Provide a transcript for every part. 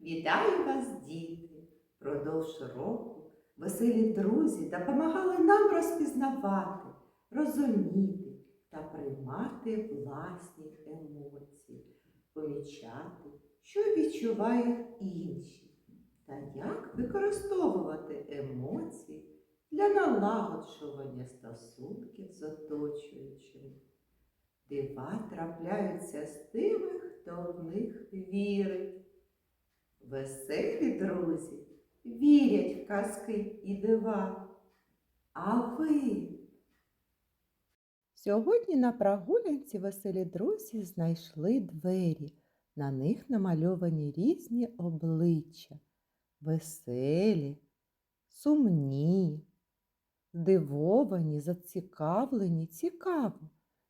Вітаю вас, діти! Продовж року веселі друзі допомагали нам розпізнавати, розуміти та приймати власні емоції, помічати, що відчувають інші, та як використовувати емоції для налагоджування стосунків з оточуючими. Дива трапляються з тими, хто в них вірить. Веселі друзі вірять в казки і дива. А ви? Сьогодні на прогулянці веселі друзі знайшли двері. На них намальовані різні обличчя. Веселі, сумні, здивовані, зацікавлені, цікаво.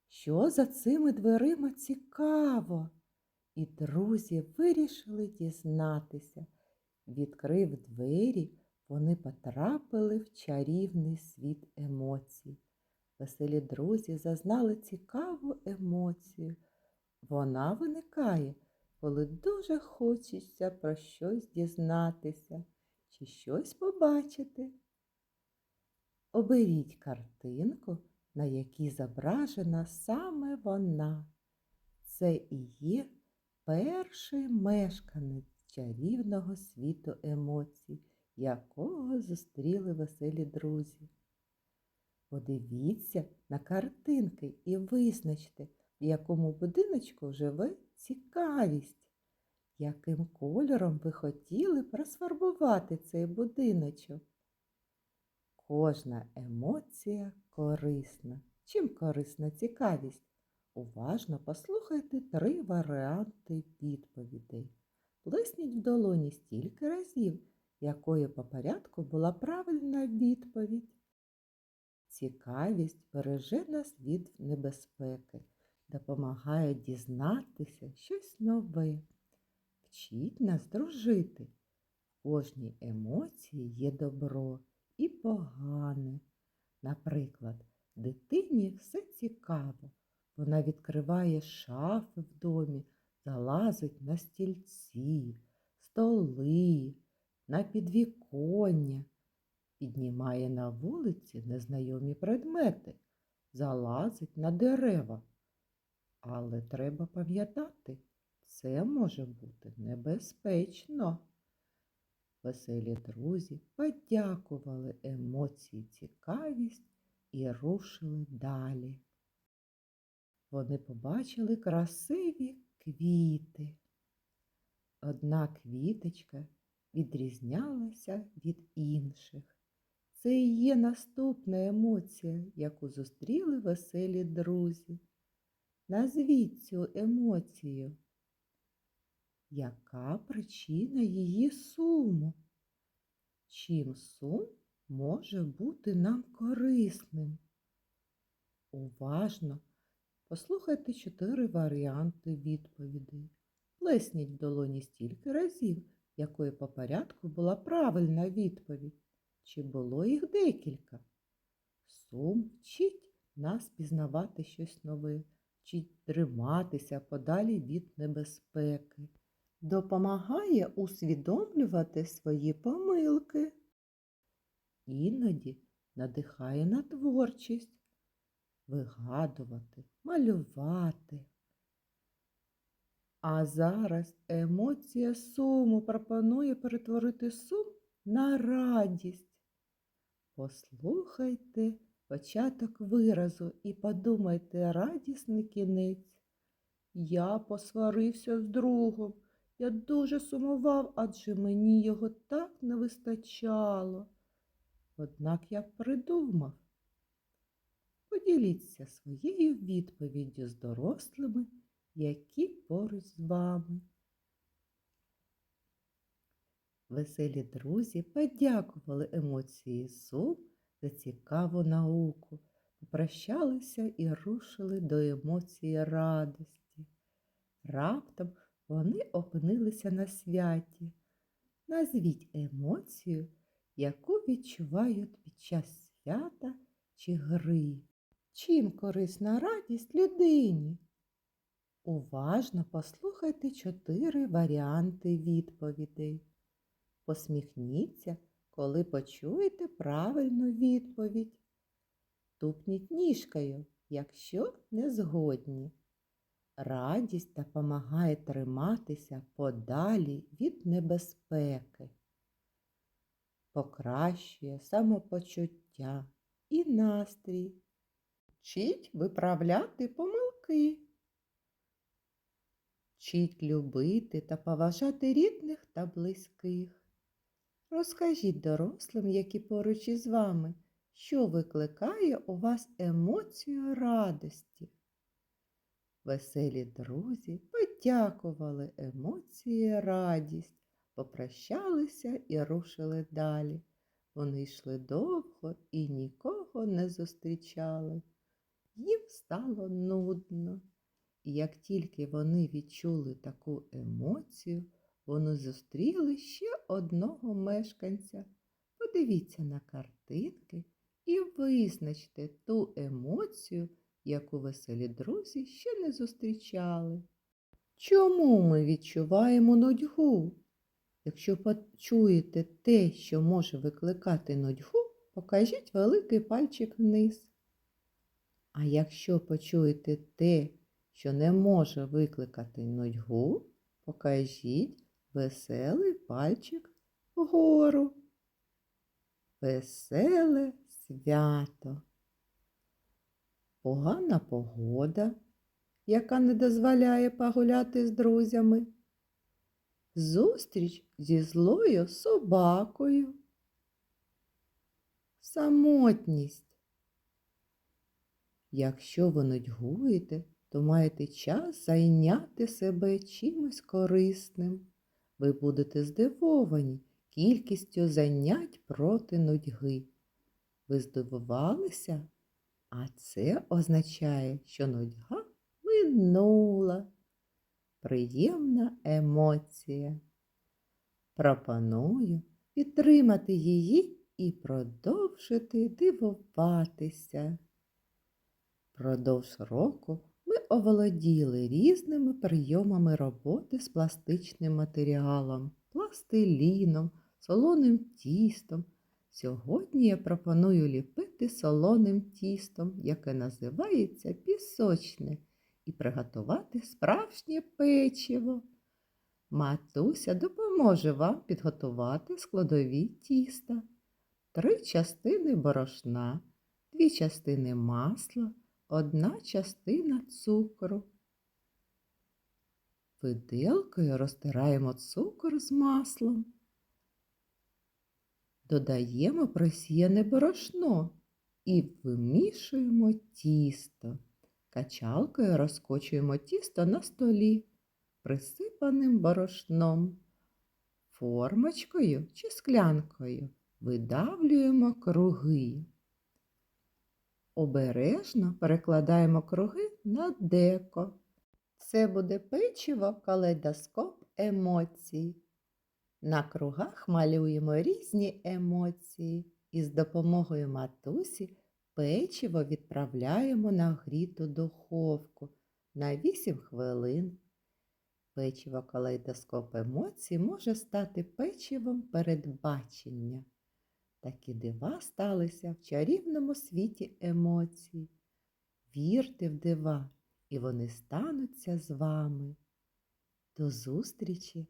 Що за цими дверима цікаво? І друзі вирішили дізнатися. Відкрив двері, вони потрапили в чарівний світ емоцій. Веселі друзі зазнали цікаву емоцію. Вона виникає, коли дуже хочеться про щось дізнатися чи щось побачити. Оберіть картинку, на якій зображена саме вона. Це і є перший мешканець чарівного світу емоцій, якого зустріли веселі друзі. Подивіться на картинки і визначте, в якому будиночку живе цікавість, яким кольором ви хотіли просфарбувати цей будиночок. Кожна емоція корисна. Чим корисна цікавість? Уважно послухайте три варіанти відповідей. Плесніть в долоні стільки разів, якою по порядку була правильна відповідь. Цікавість береже нас від небезпеки, допомагає дізнатися щось нове, вчить нас дружити. В кожній емоції є добро і погане. Наприклад, дитині все цікаво. Вона відкриває шафи в домі, залазить на стільці, столи, на підвіконня, піднімає на вулиці незнайомі предмети, залазить на дерева. Але треба пам'ятати, це може бути небезпечно. Веселі друзі подякували емоції цікавість і рушили далі. Вони побачили красиві квіти. Одна квіточка відрізнялася від інших. Це і є наступна емоція, яку зустріли веселі друзі. Назвіть цю емоцію. Яка причина її суму? Чим сум може бути нам корисним? Уважно послухайте чотири варіанти відповідей. Плесніть в долоні стільки разів, якої по порядку була правильна відповідь. Чи було їх декілька? Сум вчить нас пізнавати щось нове, вчить триматися подалі від небезпеки допомагає усвідомлювати свої помилки. Іноді надихає на творчість, вигадувати, малювати. А зараз емоція суму пропонує перетворити сум на радість. Послухайте початок виразу і подумайте радісний кінець. Я посварився з другом. Я дуже сумував, адже мені його так не вистачало. Однак я придумав. Поділіться своєю відповіддю з дорослими, які поруч з вами. Веселі друзі подякували емоції сум за цікаву науку, попрощалися і рушили до емоції радості. Раптом вони опинилися на святі. Назвіть емоцію, яку відчувають під час свята чи гри. Чим корисна радість людині? Уважно послухайте чотири варіанти відповідей. Посміхніться, коли почуєте правильну відповідь. Тупніть ніжкою, якщо не згодні. Радість допомагає триматися подалі від небезпеки, покращує самопочуття і настрій. Вчить виправляти помилки. Вчить любити та поважати рідних та близьких. Розкажіть дорослим, які поруч із вами, що викликає у вас емоцію радості. Веселі друзі подякували емоції радість, попрощалися і рушили далі. Вони йшли довго і нікого не зустрічали. Їм стало нудно. І як тільки вони відчули таку емоцію, вони зустріли ще одного мешканця. Подивіться на картинки і визначте ту емоцію, яку веселі друзі ще не зустрічали. Чому ми відчуваємо нудьгу? Якщо почуєте те, що може викликати нудьгу, покажіть великий пальчик вниз. А якщо почуєте те, що не може викликати нудьгу, покажіть веселий пальчик вгору. Веселе свято. Погана погода, яка не дозволяє погуляти з друзями. Зустріч зі злою собакою. Самотність. Якщо ви нудьгуєте, то маєте час зайняти себе чимось корисним. Ви будете здивовані кількістю занять проти нудьги. Ви здивувалися? А це означає, що нудьга минула. Приємна емоція. Пропоную підтримати її і продовжити дивуватися. Продовж року ми оволоділи різними прийомами роботи з пластичним матеріалом, пластиліном, солоним тістом. Сьогодні я пропоную ліпити солоним тістом, яке називається пісочне, і приготувати справжнє печиво. Матуся допоможе вам підготувати складові тіста, три частини борошна, дві частини масла, одна частина цукру. Виделкою розтираємо цукор з маслом. Додаємо просіяне борошно і вимішуємо тісто. Качалкою розкочуємо тісто на столі, присипаним борошном. Формочкою чи склянкою видавлюємо круги. Обережно перекладаємо круги на деко. Це буде печиво калейдоскоп емоцій. На кругах малюємо різні емоції і з допомогою матусі печиво відправляємо на гріту духовку на 8 хвилин. Печиво калейдоскоп емоцій може стати печивом передбачення. Такі дива сталися в чарівному світі емоцій. Вірте в дива, і вони стануться з вами. До зустрічі!